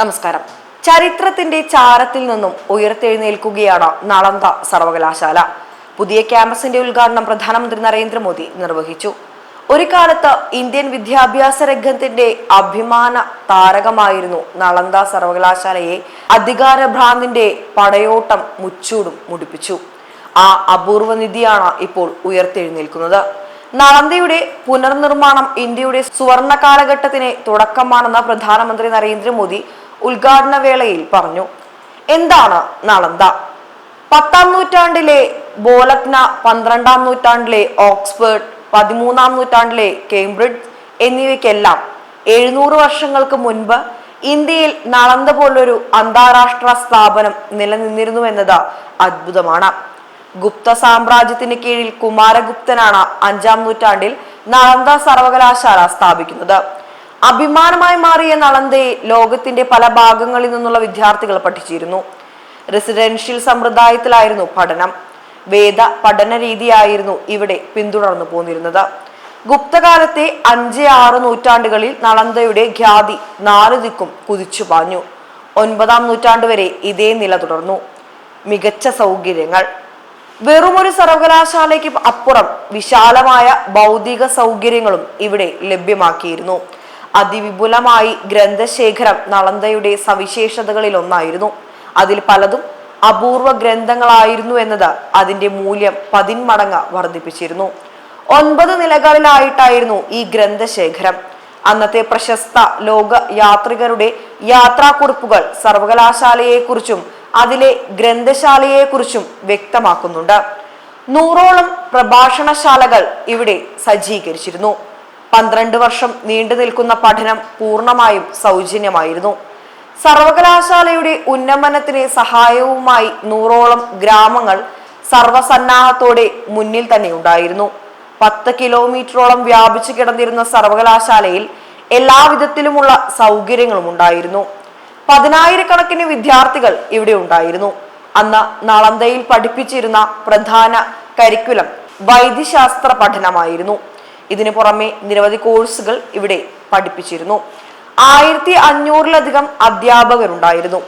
നമസ്കാരം. ചരിത്രത്തിന്റെ ചാരത്തിൽ നിന്നും ഉയർത്തെഴുന്നേൽക്കുകയാണ് നളന്ദ സർവകലാശാല. പുതിയ ക്യാമ്പസിന്റെ ഉദ്ഘാടനം പ്രധാനമന്ത്രി നരേന്ദ്രമോദി നിർവഹിച്ചു. ഒരു കാലത്ത് ഇന്ത്യൻ വിദ്യാഭ്യാസ രംഗത്തിന്റെ അഭിമാന താരകമായിരുന്നു നളന്ദ സർവകലാശാലയെ. അധികാര ഭ്രാന്തിന്റെ പടയോട്ടം മുച്ചൂടും മുടിപ്പിച്ചു. ആ അപൂർവ നിധിയാണ് ഇപ്പോൾ ഉയർത്തെഴുന്നേൽക്കുന്നത്. നളന്തയുടെ പുനർനിർമ്മാണം ഇന്ത്യയുടെ സുവർണ കാലഘട്ടത്തിന് തുടക്കമാണെന്ന് പ്രധാനമന്ത്രി നരേന്ദ്രമോദി ഉദ്ഘാടന വേളയിൽ പറഞ്ഞു. എന്താണ് നളന്ദ പത്താം നൂറ്റാണ്ടിലെ ബോലത്ന പന്ത്രണ്ടാം നൂറ്റാണ്ടിലെ ഓക്സ്ഫോർഡ് പതിമൂന്നാം നൂറ്റാണ്ടിലെ കേംബ്രിഡ്ജ് എന്നിവയ്ക്കെല്ലാം എഴുന്നൂറ് വർഷങ്ങൾക്ക് മുൻപ് ഇന്ത്യയിൽ നളന്ദ പോലൊരു അന്താരാഷ്ട്ര സ്ഥാപനം നിലനിന്നിരുന്നുവെന്നത് അത്ഭുതമാണ്. ഗുപ്ത സാമ്രാജ്യത്തിന് കീഴിൽ കുമാരഗുപ്തനാണ് അഞ്ചാം നൂറ്റാണ്ടിൽ നളന്ദ സർവകലാശാല സ്ഥാപിക്കുന്നത്. അഭിമാനമായി മാറിയ നളന്ദയെ ലോകത്തിന്റെ പല ഭാഗങ്ങളിൽ നിന്നുള്ള വിദ്യാർത്ഥികൾ പഠിച്ചിരുന്നു. റെസിഡൻഷ്യൽ സമ്പ്രദായത്തിലായിരുന്നു പഠനം. വേദ പഠന രീതിയായിരുന്നു ഇവിടെ പിന്തുടർന്നു പോന്നിരുന്നത്. ഗുപ്തകാലത്തെ അഞ്ച് ആറ് നൂറ്റാണ്ടുകളിൽ നളന്തയുടെ ഖ്യാതി നാലു ദിക്കും കുതിച്ചു പാഞ്ഞു. ഒൻപതാം നൂറ്റാണ്ട് വരെ ഇതേ നില തുടർന്നു. മികച്ച സൗകര്യങ്ങൾ. വെറുമൊരു സർവകലാശാലയ്ക്ക് അപ്പുറം വിശാലമായ ഭൗതിക സൗകര്യങ്ങളും ഇവിടെ ലഭ്യമാക്കിയിരുന്നു. അതിവിപുലമായി ഗ്രന്ഥശേഖരം നളന്ദയുടെ സവിശേഷതകളിലൊന്നായിരുന്നു അതിൽ പലതും അപൂർവ ഗ്രന്ഥങ്ങളായിരുന്നു എന്നത് അതിന്റെ മൂല്യം പതിന്മടങ്ങ് വർദ്ധിപ്പിച്ചിരുന്നു. ഒൻപത് നിലകളിലായിട്ടായിരുന്നു ഈ ഗ്രന്ഥശേഖരം. അന്നത്തെ പ്രശസ്ത ലോക യാത്രികരുടെ യാത്രാക്കുറിപ്പുകൾ സർവകലാശാലയെക്കുറിച്ചും അതിലെ ഗ്രന്ഥശാലയെക്കുറിച്ചും വ്യക്തമാക്കുന്നുണ്ട്. നൂറോളം പ്രഭാഷണശാലകൾ ഇവിടെ സജ്ജീകരിച്ചിരുന്നു. പന്ത്രണ്ട് വർഷം നീണ്ടു നിൽക്കുന്ന പഠനം പൂർണമായും സൗജന്യമായിരുന്നു. സർവകലാശാലയുടെ ഉന്നമനത്തിന് സഹായവുമായി നൂറോളം ഗ്രാമങ്ങൾ സർവസന്നാഹത്തോടെ മുന്നിൽ തന്നെ ഉണ്ടായിരുന്നു. പത്ത് കിലോമീറ്ററോളം വ്യാപിച്ചു കിടന്നിരുന്ന സർവകലാശാലയിൽ എല്ലാവിധത്തിലുമുള്ള സൗകര്യങ്ങളും ഉണ്ടായിരുന്നു. പതിനായിരക്കണക്കിന് വിദ്യാർത്ഥികൾ ഇവിടെ ഉണ്ടായിരുന്നു. അന്ന് നളന്തയിൽ പഠിപ്പിച്ചിരുന്ന പ്രധാന കരിക്കുലം വൈദ്യശാസ്ത്ര പഠനമായിരുന്നു. ഇതിനു പുറമെ നിരവധി കോഴ്സുകൾ ഇവിടെ പഠിപ്പിച്ചിരുന്നു. ആയിരത്തി അഞ്ഞൂറിലധികം അധ്യാപകരുണ്ടായിരുന്നു.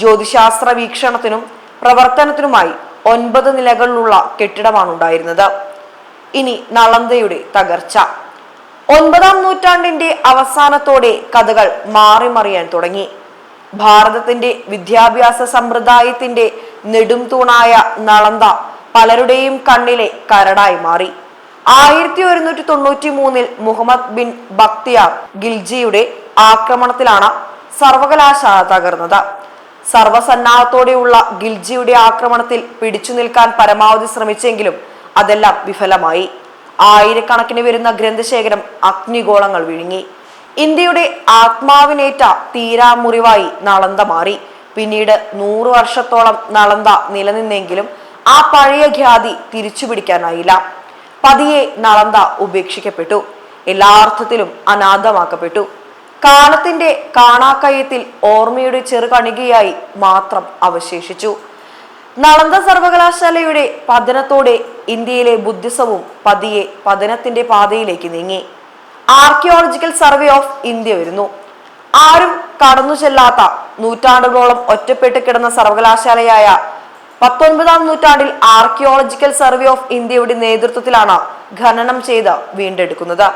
ജ്യോതിശാസ്ത്ര വീക്ഷണത്തിനും പ്രവർത്തനത്തിനുമായി ഒൻപത് നിലകളിലുള്ള കെട്ടിടമാണ് ഉണ്ടായിരുന്നത് ഇനി നളന്തയുടെ തകർച്ച. ഒൻപതാം നൂറ്റാണ്ടിന്റെ അവസാനത്തോടെ കഥകൾ മാറിമറിയാൻ തുടങ്ങി. ഭാരതത്തിന്റെ വിദ്യാഭ്യാസ സമ്പ്രദായത്തിന്റെ നെടും തൂണായ നളന്ത പലരുടെയും കണ്ണിലെ കരടായി മാറി. ആയിരത്തി ഒരുന്നൂറ്റി തൊണ്ണൂറ്റി മൂന്നിൽ മുഹമ്മദ് ബിൻ ബക്തിയാർ ഗിൽജിയുടെ ആക്രമണത്തിലാണ് സർവകലാശാല തകർന്നത്. സർവസന്നാഹത്തോടെയുള്ള ഗിൽജിയുടെ ആക്രമണത്തിൽ പിടിച്ചു നിൽക്കാൻ പരമാവധി ശ്രമിച്ചെങ്കിലും അതെല്ലാം വിഫലമായി. ആയിരക്കണക്കിന് വരുന്ന ഗ്രന്ഥശേഖരം അഗ്നിഗോളങ്ങൾ വിഴുങ്ങി. ഇന്ത്യയുടെ ആത്മാവിനേറ്റ തീരാമുറിവായി നളന്ത മാറി. പിന്നീട് നൂറു വർഷത്തോളം നളന്ത നിലനിന്നെങ്കിലും ആ പഴയ ഖ്യാതി തിരിച്ചുപിടിക്കാനായില്ല. പതിയെ നളന്ത ഉപേക്ഷിക്കപ്പെട്ടു. എല്ലാ അർത്ഥത്തിലും അനാഥമാക്കപ്പെട്ടു. കാലത്തിന്റെ കാണാക്കയത്തിൽ ഓർമ്മയുടെ ചെറുകണികയായി മാത്രം അവശേഷിച്ചു. നളന്ത സർവകലാശാലയുടെ പതനത്തോടെ ഇന്ത്യയിലെ ബുദ്ധിസവും പതിയെ പതനത്തിന്റെ പാതയിലേക്ക് നീങ്ങി. ആർക്കിയോളജിക്കൽ സർവേ ഓഫ് ഇന്ത്യ വരുന്നു. ആരും കടന്നു ചെല്ലാത്ത നൂറ്റാണ്ടുകളോളം ഒറ്റപ്പെട്ട് കിടന്ന സർവകലാശാലയായ പത്തൊൻപതാം നൂറ്റാണ്ടിൽ ആർക്കിയോളജിക്കൽ സർവേ ഓഫ് ഇന്ത്യയുടെ നേതൃത്വത്തിലാണ് ഖനനം ചെയ്ത് വീണ്ടെടുക്കുന്നത്.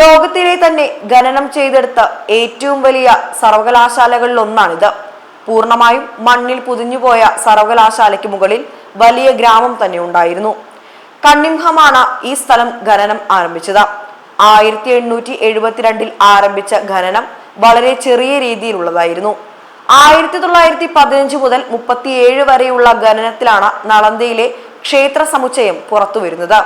ലോകത്തിലെ തന്നെ ഖനനം ചെയ്തെടുത്ത ഏറ്റവും വലിയ സർവകലാശാലകളിൽ ഒന്നാണിത്. പൂർണമായും മണ്ണിൽ പുതിഞ്ഞുപോയ സർവകലാശാലയ്ക്ക് മുകളിൽ വലിയ ഗ്രാമം തന്നെ ഉണ്ടായിരുന്നു. കണ്ണിംഹമാണ് ഈ സ്ഥലം ഖനനം ആരംഭിച്ചത്. ആയിരത്തി എണ്ണൂറ്റി എഴുപത്തിരണ്ടിൽ ആരംഭിച്ച ഖനനം വളരെ ചെറിയ രീതിയിലുള്ളതായിരുന്നു. ആയിരത്തി തൊള്ളായിരത്തി പതിനഞ്ച് മുതൽ മുപ്പത്തിയേഴ് വരെയുള്ള ഖനനത്തിലാണ് നളന്ദയിലെ ക്ഷേത്ര സമുച്ചയം പുറത്തു വരുന്നത്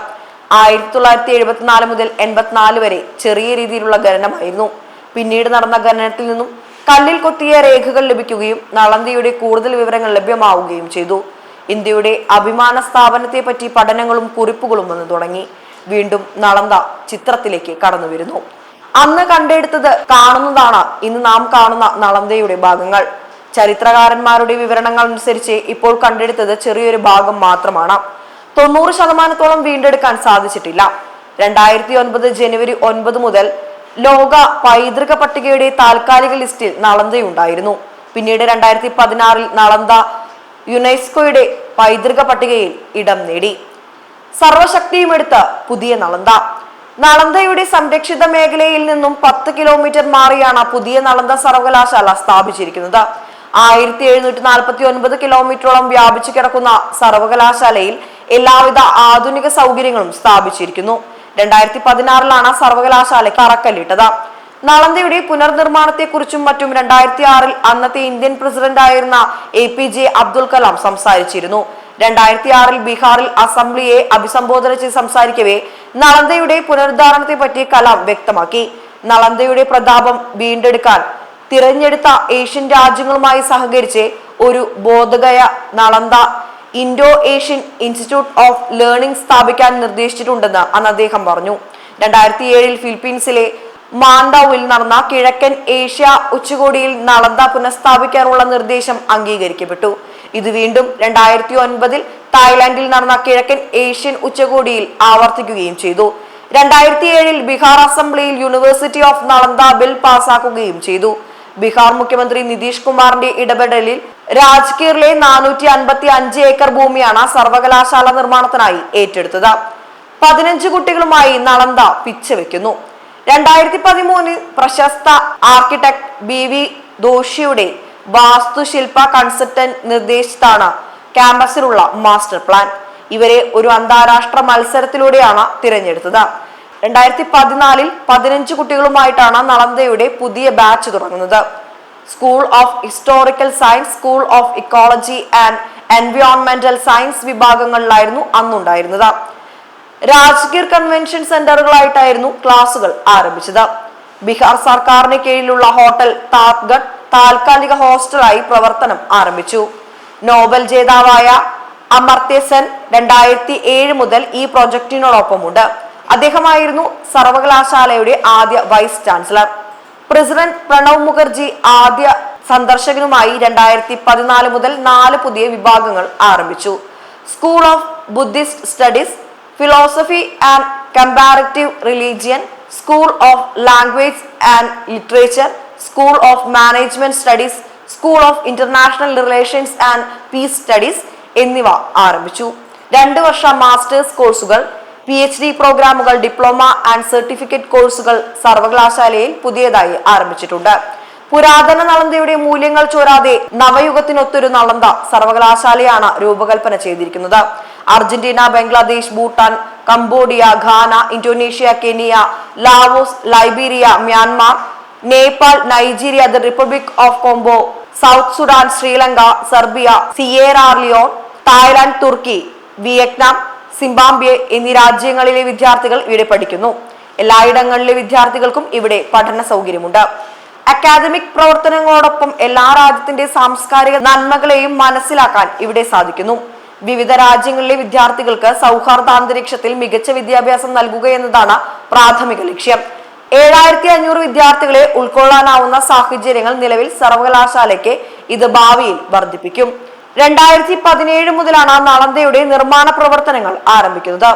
ആയിരത്തി തൊള്ളായിരത്തി എഴുപത്തിനാല് മുതൽ എൺപത്തിനാല് വരെ ചെറിയ രീതിയിലുള്ള ഖനനമായിരുന്നു. പിന്നീട് നടന്ന ഖനനത്തിൽ നിന്നും കല്ലിൽ കൊത്തിയ രേഖകൾ ലഭിക്കുകയും നളന്ദയുടെ കൂടുതൽ വിവരങ്ങൾ ലഭ്യമാവുകയും ചെയ്തു. ഇന്ത്യയുടെ അഭിമാന സ്ഥാപനത്തെ പറ്റി പഠനങ്ങളും കുറിപ്പുകളും വന്നു തുടങ്ങി. വീണ്ടും നളന്ദ ചിത്രത്തിലേക്ക് കടന്നു വരുന്നു അന്ന് കണ്ടെടുത്തത് കാണുന്നതാണ്. ഇന്ന് നാം കാണുന്ന നളന്ദയുടെ ഭാഗങ്ങൾ. ചരിത്രകാരന്മാരുടെ വിവരണങ്ങൾ അനുസരിച്ച് ഇപ്പോൾ കണ്ടെടുത്തത് ചെറിയൊരു ഭാഗം മാത്രമാണ്. തൊണ്ണൂറ് ശതമാനത്തോളം വീണ്ടെടുക്കാൻ സാധിച്ചിട്ടില്ല. രണ്ടായിരത്തി ഒൻപത് ജനുവരി ഒൻപത് മുതൽ ലോക പൈതൃക പട്ടികയുടെ താൽക്കാലിക ലിസ്റ്റിൽ നളന്തയുണ്ടായിരുന്നു. പിന്നീട് രണ്ടായിരത്തി പതിനാറിൽ നളന്ത യുനെസ്കോയുടെ പൈതൃക പട്ടികയിൽ ഇടം നേടി. സർവശക്തിയും എടുത്ത് പുതിയ നളന്ത. നളന്തയുടെ സംരക്ഷിത മേഖലയിൽ നിന്നും പത്ത് കിലോമീറ്റർ മാറിയാണ് പുതിയ നളന്ദ സർവകലാശാല സ്ഥാപിച്ചിരിക്കുന്നത്. ആയിരത്തി എഴുന്നൂറ്റി നാൽപ്പത്തി ഒൻപത് കിലോമീറ്ററോളം വ്യാപിച്ചു കിടക്കുന്ന സർവകലാശാലയിൽ എല്ലാവിധ ആധുനിക സൗകര്യങ്ങളും സ്ഥാപിച്ചിരിക്കുന്നു. രണ്ടായിരത്തി പതിനാറിലാണ് സർവകലാശാലയ്ക്ക് അറക്കല്ലിട്ടത്. നളന്തയുടെ പുനർനിർമ്മാണത്തെക്കുറിച്ചും മറ്റും രണ്ടായിരത്തി ആറിൽ അന്നത്തെ ഇന്ത്യൻ പ്രസിഡന്റ് ആയിരുന്ന A P J Abdul Kalam സംസാരിച്ചിരുന്നു. രണ്ടായിരത്തി ആറിൽ ബീഹാറിൽ അസംബ്ലിയെ അഭിസംബോധന ചെയ്ത് സംസാരിക്കവേ നളന്ദയുടെ പുനരുദ്ധാരണത്തെ പറ്റി കലാം വ്യക്തമാക്കി. നളന്ദയുടെ പ്രതാപം വീണ്ടെടുക്കാൻ തിരഞ്ഞെടുത്ത ഏഷ്യൻ രാജ്യങ്ങളുമായി സഹകരിച്ച് ഒരു Bodhgaya Nalanda Indo Asian institute of learning സ്ഥാപിക്കാൻ നിർദ്ദേശിച്ചിട്ടുണ്ടെന്ന് അന്ന് അദ്ദേഹം പറഞ്ഞു. രണ്ടായിരത്തി ഏഴിൽ ഫിലിപ്പീൻസിലെ മാണ്ടാവിൽ നടന്ന കിഴക്കൻ ഏഷ്യ ഉച്ചകോടിയിൽ നളന്ദ പുനഃസ്ഥാപിക്കാനുള്ള നിർദ്ദേശം അംഗീകരിക്കപ്പെട്ടു. ഇത് വീണ്ടും രണ്ടായിരത്തി ഒൻപതിൽ തായ്ലാന്റിൽ നടന്ന കിഴക്കൻ ഏഷ്യൻ ഉച്ചകോടിയിൽ ആവർത്തിക്കുകയും ചെയ്തു. രണ്ടായിരത്തി ഏഴിൽ ബീഹാർ അസംബ്ലിയിൽ യൂണിവേഴ്സിറ്റി ഓഫ് നളന്ദ ബിൽ പാസാക്കുകയും ചെയ്തു. ബീഹാർ മുഖ്യമന്ത്രി നിതീഷ് കുമാറിന്റെ ഇടപെടലിൽ രാജ്ഗീറിലെ നാനൂറ്റി അൻപത്തി അഞ്ച് ഏക്കർ ഭൂമിയാണ് സർവകലാശാല നിർമ്മാണത്തിനായി ഏറ്റെടുത്തത്. പതിനഞ്ച് കുട്ടികളുമായി നളന്ദ പിച്ചവെക്കുന്നു. രണ്ടായിരത്തി പതിമൂന്നിൽ പ്രശസ്ത ആർക്കിടെക്ട് ബി വി ദോഷിയുടെ വാസ്തുശില്പ കൺസൾട്ടന്റ് നിർദ്ദേശിച്ചാണ് ക്യാമ്പസിലുള്ള മാസ്റ്റർ പ്ലാൻ ഇവരെ ഒരു അന്താരാഷ്ട്ര മത്സരത്തിലൂടെയാണ് തിരഞ്ഞെടുത്തത്. രണ്ടായിരത്തി പതിനാലിൽ പതിനഞ്ച് കുട്ടികളുമായിട്ടാണ് നളന്ദയുടെ പുതിയ ബാച്ച് തുടങ്ങുന്നത്. School of historical science school of ecology and എൻവയോൺമെന്റൽ science വിഭാഗങ്ങളിലായിരുന്നു അന്നുണ്ടായിരുന്നത്. രാജ്ഗീർ കൺവെൻഷൻ സെന്ററുകളായിട്ടായിരുന്നു ക്ലാസുകൾ ആരംഭിച്ചത്. ബീഹാർ സർക്കാരിന് കീഴിലുള്ള ഹോട്ടൽ താത്ഗഡ് താൽക്കാലിക ഹോസ്റ്റലായി പ്രവർത്തനം ആരംഭിച്ചു. നോബൽ ജേതാവായ അമർത്യസൻ രണ്ടായിരത്തി ഏഴ് മുതൽ ഈ പ്രൊജക്ടിനോടൊപ്പമുണ്ട് അദ്ദേഹമായിരുന്നു സർവകലാശാലയുടെ ആദ്യ vice chancellor. President Pranab Mukherjee ആദ്യ സന്ദർശകനുമായി രണ്ടായിരത്തി പതിനാല് മുതൽ നാല് പുതിയ വിഭാഗങ്ങൾ ആരംഭിച്ചു. School of Buddhist studies philosophy and comparative religion school of language and literature school of management studies school of international relations and peace studies എന്നിവ ആരംഭിച്ചു. രണ്ട് വർഷ മാസ്റ്റേഴ്സ് കോഴ്സുകൾ പി എച്ച് ഡി പ്രോഗ്രാമുകൾ ഡിപ്ലോമ ആൻഡ് സർട്ടിഫിക്കറ്റ് കോഴ്സുകൾ സർവകലാശാലയിൽ പുതിയതായി ആരംഭിച്ചിട്ടുണ്ട്. പുരാതന നളന്തയുടെ മൂല്യങ്ങൾ ചോരാതെ നവയുഗത്തിനൊത്തൊരു നളന്ത സർവകലാശാലയാണ് രൂപകൽപ്പന ചെയ്തിരിക്കുന്നത്. Argentina Bangladesh Bhutan Cambodia Ghana Indonesia Kenya Laos Liberia Myanmar Nepal Nigeria the Republic of Congo South Sudan Sri Lanka Serbia Sierra Leone Thailand Turkey Vietnam Zimbabwe എന്നീ രാജ്യങ്ങളിലെ വിദ്യാർത്ഥികൾ ഇവിടെ പഠിക്കുന്നു. എല്ലായിടങ്ങളിലെ വിദ്യാർത്ഥികൾക്കും ഇവിടെ പഠന സൗകര്യമുണ്ട്. അക്കാദമിക് പ്രവർത്തനങ്ങളോടൊപ്പം എല്ലാ രാജ്യത്തിന്റെ സാംസ്കാരിക നന്മകളെയും മനസ്സിലാക്കാൻ ഇവിടെ സാധിക്കുന്നു. വിവിധ രാജ്യങ്ങളിലെ വിദ്യാർത്ഥികൾക്ക് സൗഹാർദ്ദാന്തരീക്ഷത്തിൽ മികച്ച വിദ്യാഭ്യാസം നൽകുക എന്നതാണ് പ്രാഥമിക ലക്ഷ്യം. ഏഴായിരത്തി അഞ്ഞൂറ് വിദ്യാർത്ഥികളെ ഉൾക്കൊള്ളാനാവുന്ന സാഹചര്യങ്ങൾ നിലവിൽ സർവകലാശാലയ്ക്ക് ഇത് ഭാവിയിൽ വർദ്ധിപ്പിക്കും. രണ്ടായിരത്തി പതിനേഴ് മുതലാണ് നളന്തയുടെ നിർമ്മാണ പ്രവർത്തനങ്ങൾ ആരംഭിക്കുന്നത്.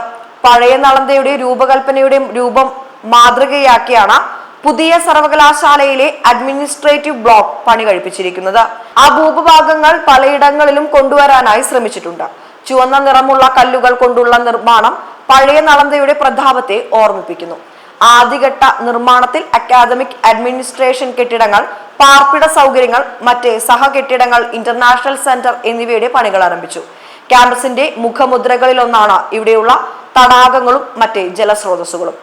പഴയ നളന്തയുടെ രൂപകൽപ്പനയുടെ രൂപം മാതൃകയാക്കിയാണ് പുതിയ സർവകലാശാലയിലെ അഡ്മിനിസ്ട്രേറ്റീവ് ബ്ലോക്ക് പണി കഴിപ്പിച്ചിരിക്കുന്നത്. ആ ഭൂപഭാഗങ്ങൾ പലയിടങ്ങളിലും കൊണ്ടുവരാനായി ശ്രമിച്ചിട്ടുണ്ട്. ചുവന്ന നിറമുള്ള കല്ലുകൾ കൊണ്ടുള്ള നിർമ്മാണം പഴയ നളന്തയുടെ പ്രതാപത്തെ ഓർമ്മിപ്പിക്കുന്നു. ആദ്യഘട്ട നിർമ്മാണത്തിൽ അക്കാദമിക് അഡ്മിനിസ്ട്രേഷൻ കെട്ടിടങ്ങൾ പാർപ്പിട സൗകര്യങ്ങൾ മറ്റ് സഹകെട്ടിടങ്ങൾ ഇന്റർനാഷണൽ സെന്റർ എന്നിവയുടെ പണികൾ ആരംഭിച്ചു. ക്യാമ്പസിന്റെ മുഖമുദ്രകളിലൊന്നാണ് ഇവിടെയുള്ള തടാകങ്ങളും മറ്റ് ജലസ്രോതസ്സുകളും.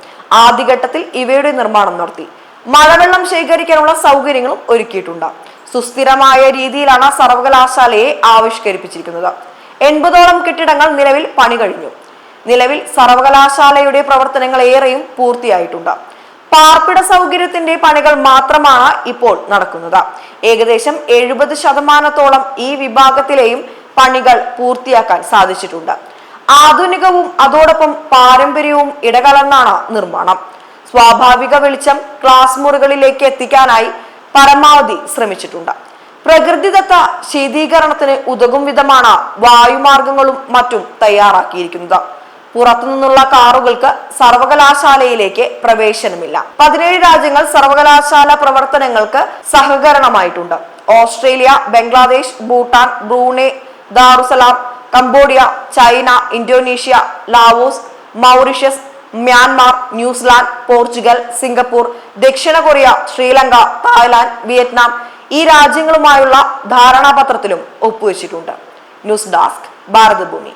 ആദ്യഘട്ടത്തിൽ ഇവയുടെ നിർമ്മാണം നടത്തി. മഴവെള്ളം ശേഖരിക്കാനുള്ള സൗകര്യങ്ങളും ഒരുക്കിയിട്ടുണ്ട്. സുസ്ഥിരമായ രീതിയിലാണ് സർവകലാശാലയെ ആവിഷ്കരിപ്പിച്ചിരിക്കുന്നത്. എൺപതോളം കെട്ടിടങ്ങൾ നിലവിൽ പണി കഴിഞ്ഞു. നിലവിൽ സർവകലാശാലയുടെ പ്രവർത്തനങ്ങൾ ഏറെയും പൂർത്തിയായിട്ടുണ്ട്. പാർപ്പിട സൗകര്യത്തിന്റെ പണികൾ മാത്രമാണ് ഇപ്പോൾ നടക്കുന്നത്. ഏകദേശം എഴുപത് ശതമാനത്തോളം ഈ വിഭാഗത്തിലെയും പണികൾ പൂർത്തിയാക്കാൻ സാധിച്ചിട്ടുണ്ട്. ആധുനികവും അതോടൊപ്പം പാരമ്പര്യവും ഇടകലർന്നാണ് നിർമ്മാണം. സ്വാഭാവിക വെളിച്ചം ക്ലാസ് മുറികളിലേക്ക് എത്തിക്കാനായി പരമാവധി ശ്രമിച്ചിട്ടുണ്ട്. പ്രകൃതിദത്ത ശീതീകരണത്തിന് ഉതകും വിധമാണ് വായുമാർഗങ്ങളും മറ്റും തയ്യാറാക്കിയിരിക്കുന്നത്. പുറത്തുനിന്നുള്ള കാറുകൾക്ക് സർവകലാശാലയിലേക്ക് പ്രവേശനമില്ല. പതിനേഴ് രാജ്യങ്ങൾ സർവകലാശാല പ്രവർത്തനങ്ങൾക്ക് സഹകരണമായിട്ടുണ്ട്. Australia Bangladesh Bhutan Brunei Darussalam Cambodia China Indonesia Laos Mauritius Myanmar New Zealand Portugal Singapore ദക്ഷിണ കൊറിയ ശ്രീലങ്ക തായ്ലാന്റ് വിയറ്റ്നാം ഈ രാജ്യങ്ങളുമായുള്ള ധാരണാപത്രത്തിലും ഒപ്പുവെച്ചിട്ടുണ്ട്. News desk Bharathabhoomi.